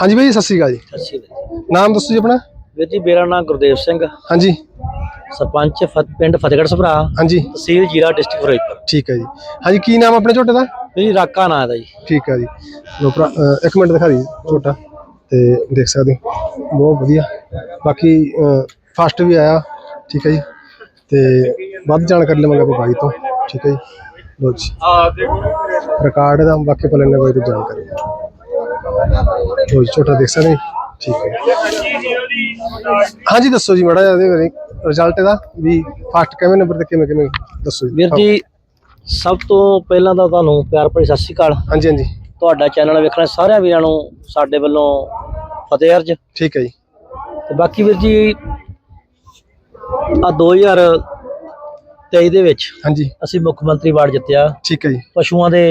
ਹਾਂਜੀ ਬਾਈ ਸਤਿ ਸ਼੍ਰੀ ਅਕਾਲ ਜੀ। ਸਤਿ ਸ਼੍ਰੀ ਅਕਾਲ ਨਾਮ ਦੱਸੋ ਜੀ ਆਪਣਾ? ਵੀਰ ਜੀ ਮੇਰਾ ਨਾਮ ਗੁਰਦੇਵ ਸਿੰਘ। ਹਾਂਜੀ। ਸਰਪੰਚ ਫਤ- ਪਿੰਡ ਫਤਿਹਗੜ੍ਹ ਸਭਰਾ। ਹਾਂਜੀ। ਤਹਿਸੀਲ ਜੀਰਾ ਡਿਸਟ੍ਰਿਕਟ ਫਿਰੋਜ਼ਪੁਰ। ਠੀਕ ਹੈ ਜੀ। ਹਾਂਜੀ ਕੀ ਨਾਮ ਆਪਣੇ ਝੋਟੇ ਦਾ? ਵੀਰ ਜੀ ਰਾਕਾ ਨਾਂ ਦਾ ਜੀ। ਠੀਕ ਹੈ ਜੀ। ਲੋ ਭਰਾ ਅਹ ਇੱਕ ਮਿੰਟ ਦਿਖਾ ਦੀ ਝੋਟਾ ਤੇ ਦੇਖ ਸਕਦੇ ਹੋ। ਬਹੁਤ ਵਧੀਆ। ਬਾਕੀ ਫਸਟ ਵੀ ਆਇਆ। ਠੀਕ ਹੈ ਜੀ। ਤੇ ਵੱਧ ਜਾਣਕਾਰੀ ਲਵਾਂਗੇ ਆਪਾਂ ਬਾਈ ਤੋਂ। ਠੀਕ ਹੈ ਜੀ। ਲੋ ਜੀ। ਰਿਕਾਰਡ ਦਾ ਬਾਕੀ ਆਪਾਂ ਲੈਣੇ ਬਾਈ ਤੋਂ ਜਾਣਕਾਰੀ। ਜੀ ਝੋਟਾ ਦੇਖ ਸਕਦੇ? ਠੀਕ ਹੈ। ਹਾਂਜੀ ਦੱਸੋ ਜੀ ਮਾੜਾ ਇਹਦੇ ਬਾਰੇ। ਰਿਜ਼ਲਟ ਦਾ ਵੀ ਫਸਟ ਕਿਵੇਂ ਨੰਬਰ ਤੇ ਕਿਵੇਂ ਕਿਵੇਂ? ਦੱਸੋ ਜੀ। ਵੀਰ ਜੀ ਸਭ ਤੋਂ ਪਹਿਲਾਂ ਤਾਂ ਤੁਹਾਨੂੰ ਪਿਆਰ ਭਰੀ ਸਤਿ ਸ਼੍ਰੀ ਅਕਾਲ। ਹਾਂਜੀ ਹਾਂਜੀ। ਤੁਹਾਡਾ ਚੈਨਲ ਵੇਖਣ ਸਾਰਿਆਂ ਵੀਰਾਂ ਨੂੰ ਸਾਡੇ ਵੱਲੋਂ ਫਤਿਹ ਅਰਜ। ਠੀਕ ਹੈ ਜੀ। ਤੇ ਬਾਕੀ ਵੀਰ ਜੀ ਆ 2023 ਦੇ ਵਿੱਚ ਹਾਂਜੀ। ਅਸੀਂ ਮੁੱਖ ਮੰਤਰੀ ਵਾਰਡ ਜਿੱਤਿਆ। ਠੀਕ ਹੈ ਜੀ। ਪਸ਼ੂਆਂ ਦੇ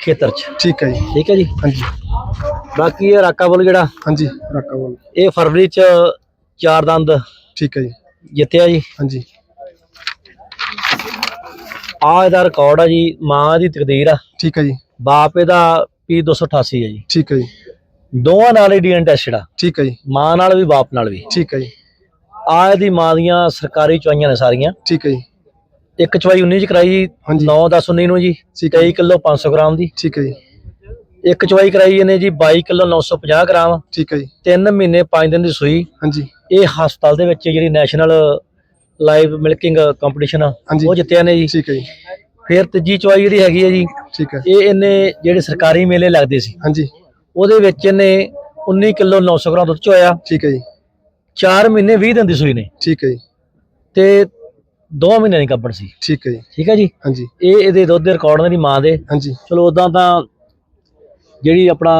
ਖੇਤਰ 'ਚ। ਠੀਕ ਹੈ ਜੀ। ਠੀਕ ਹੈ ਜੀ। ਹਾਂਜੀ। ਬਾਕੀ ਇਹ ਰਾਕਾ ਬੋਲ ਜਿਹੜਾ ਹਾਂਜੀ ਰਾਕਾ ਬੋਲ। ਇਹ ਫਰਵਰੀ 'ਚ ਚਾਰ ਦੰਦ ਠੀਕ ਹੈ ਜੀ। ਜਿੱਤਿਆ ਜੀ। ਹਾਂਜੀ। ਆ ਇਹਦਾ ਰਿਕਾਰਡ ਆ ਜੀ ਮਾਂ ਦੀ ਤਕਦੀਰ ਆ। ਠੀਕ ਹੈ ਜੀ। ਬਾਪ ਇਹਦਾ ਪੀ 288 ਹੈ ਜੀ। ਠੀਕ ਹੈ ਜੀ। ਦੋਵਾਂ ਨਾਲ ਹੀ ਡੀਐਨ ਟੈਸਟਡ ਆ ਠੀਕ ਹੈ ਜੀ। ਮਾਂ ਨਾਲ ਵੀ ਬਾਪ ਨਾਲ ਵੀ। ਠੀਕ ਹੈ ਜੀ। ਆ ਇਹਦੀ ਮਾਂ ਦੀਆਂ ਸਰਕਾਰੀ ਚਵਾਈਆਂ ਨੇ ਸਾਰੀਆਂ। ਠੀਕ ਹੈ ਜੀ। ਇੱਕ ਚਵਾਈ 19 ਚ ਕਰਾਈ ਜੀ ਹਾਂਜੀ। 9 10 19 ਨੂੰ ਜੀ ਠੀਕ ਹੈ 23 ਕਿਲੋ 500 ਗ੍ਰਾਮ ਦੀ। ਠੀਕ ਹੈ ਜੀ। ਇੱਕ ਚਵਾਈ ਕਰਾਈ ਇਹਨੇ ਜੀ 22 ਕਿਲੋ 950 ਗ੍ਰਾਮ। ਠੀਕ ਹੈ ਜੀ। 3 ਮਹੀਨੇ 5 ਦਿਨ ਦੀ ਸੂਈ। ਹਾਂਜੀ। ਇਹ ਹਸਪਤਾਲ ਦੇ ਵਿੱਚ ਜਿਹੜੀ ਨੈਸ਼ਨਲ ਲਾਈਵ ਮਿਲਕਿੰਗ ਕੰਪੀਟੀਸ਼ਨ। ਉਹ ਜਿੱਤਿਆ ਨੇ ਜੀ। ਠੀਕ ਹੈ ਜੀ। ਫਿਰ ਤੀਜੀ ਚਵਾਈ ਜਿਹੜੀ ਹੈਗੀ ਹੈ ਜੀ ਠੀਕ ਹੈ। ਇਹ ਇਹਨੇ ਜਿਹੜੇ ਸਰਕਾਰੀ ਮੇਲੇ ਲੱਗਦੇ ਸੀ ਹਾਂਜੀ। ਉਹਦੇ ਵਿੱਚ ਇਹਨੇ 19 ਕਿਲੋ 900 ਗ੍ਰਾਮ ਦੁੱਧ ਚੋਇਆ। ਠੀਕ ਹੈ ਜੀ। 4 ਮਹੀਨੇ 20 ਦਿਨ ਦੀ ਸੂਈ ਨੇ। ਠੀਕ ਹੈ ਜੀ। ਤੇ 2 ਮਹੀਨੇ ਦੀ ਕੱਪੜ ਸੀ। ਠੀਕ ਹੈ ਜੀ। ਠੀਕ ਹੈ ਜੀ? ਹਾਂਜੀ। ਇਹ ਇਹਦੇ ਦੁੱਧ ਦੇ ਰਿਕਾਰਡ ਦੀ ਮਾਂ ਦੇ। ਹਾਂਜੀ। ਚਲੋ ਉਦਾਂ ਤਾਂ ਜਿਹੜੀ ਆਪਣਾ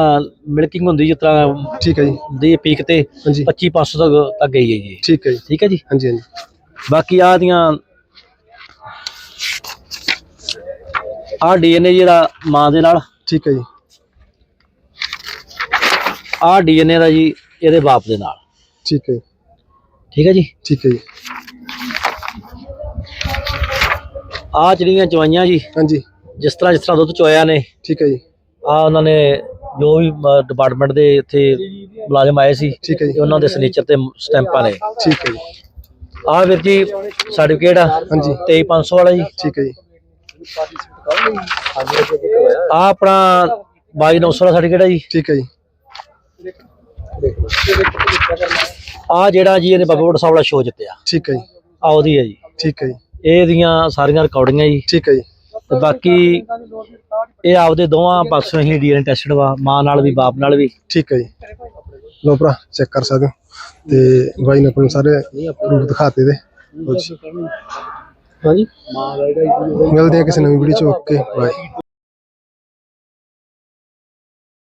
ਮਿਲਕਿੰਗ ਹੁੰਦੀ ਜਿਸ ਤਰ੍ਹਾਂ ਠੀਕ ਹੈ ਜੀ। ਦੀ ਪੀਕ ਤੇ ਹਾਂਜੀ। 25 500 ਤੱਕ ਤੱਕ ਗਈ ਹੈ ਜੀ ਠੀਕ ਹੈ ਜੀ। ਠੀਕ ਹੈ ਜੀ? ਹਾਂਜੀ ਹਾਂਜੀ। ਬਾਕੀ ਆ ਦੀਆਂ ਆ ਡੀਐਨਏ ਜਿਹੜਾ ਮਾਂ ਦੇ ਨਾਲ ਠੀਕ ਹੈ ਜੀ। ਆ ਡੀਐਨਏ ਦਾ ਜੀ ਇਹਦੇ ਬਾਪ ਦੇ ਨਾਲ। ਠੀਕ ਹੈ ਠੀਕ ਹੈ ਜੀ? ਠੀਕ ਹੈ ਜੀ। ਆ ਜਿਹੜੀਆਂ ਚਵਾਈਆਂ ਜੀ ਹਾਂਜੀ। ਜਿਸ ਤਰ੍ਹਾਂ ਜਿਸ ਤਰ੍ਹਾਂ ਦੁੱਧ ਚੋਇਆ ਨੇ ਠੀਕ ਹੈ ਜੀ। ਆ ਉਹਨਾਂ ਨੇ ਜੋ ਵੀ ਡਿਪਾਰਟਮੈਂਟ ਦੇ ਇੱਥੇ ਮੁਲਾਜ਼ਮ ਆਏ ਸੀ ਠੀਕ ਹੈ ਜੀ। ਉਹਨਾਂ ਦੇ ਸਿਗਨੇਚਰ ਤੇ ਸਟੈਂਪਾਂ ਨੇ। ਠੀਕ ਹੈ ਜੀ। ਆ ਵੀਰ ਜੀ ਸਰਟੀਫਿਕੇਟ ਆ ਹਾਂਜੀ। 23500 ਵਾਲਾ ਜੀ। ਠੀਕ ਹੈ ਜੀ। ਆ ਆਪਣਾ 22900 ਵਾਲਾ ਸਰਟੀਫਿਕੇਟ ਆ ਜੀ। ਠੀਕ ਹੈ ਜੀ। ਆ ਜਿਹੜਾ ਜੀ ਇਹਨੇ ਬਾਬਾ ਸਾਹਿਬ ਵਾਲਾ ਸ਼ੋਅ ਜਿੱਤਿਆ। ਠੀਕ ਹੈ ਜੀ। ਆ ਉਹਦੀ ਹੈ ਜੀ। ਠੀਕ ਹੈ ਜੀ। ਇਹਦੀਆਂ ਸਾਰੀਆਂ ਰਿਕਾਰਡਿੰਗਾਂ ਜੀ। ਠੀਕ ਹੈ ਜੀ। ਤੇ ਬਾਕੀ ਇਹ ਆਪਦੇ ਦੋਵਾਂ ਪਾਸੋਂ ਹੀ ਡੀਐਨਏ ਟੈਸਟਡ ਵਾ, ਮਾਂ ਨਾਲ ਵੀ, ਬਾਪ ਨਾਲ ਵੀ। ਠੀਕ ਹੈ ਜੀ। ਲੋ ਭਰਾ ਚੈੱਕ ਕਰ ਸਕਦੇ ਹੋ। ਤੇ ਬਾਈ ਨੇ ਆਪਣੇ ਸਾਰੇ ਪ੍ਰੂਫ ਦਿਖਾਤੇ ਦੇ। ਹਾਂਜੀ। ਮਿਲਦੇ ਆ ਕਿਸੇ ਨਵੀਂ ਵੀਡੀਓ ਚ, ਓਕੇ, ਬਾਏ।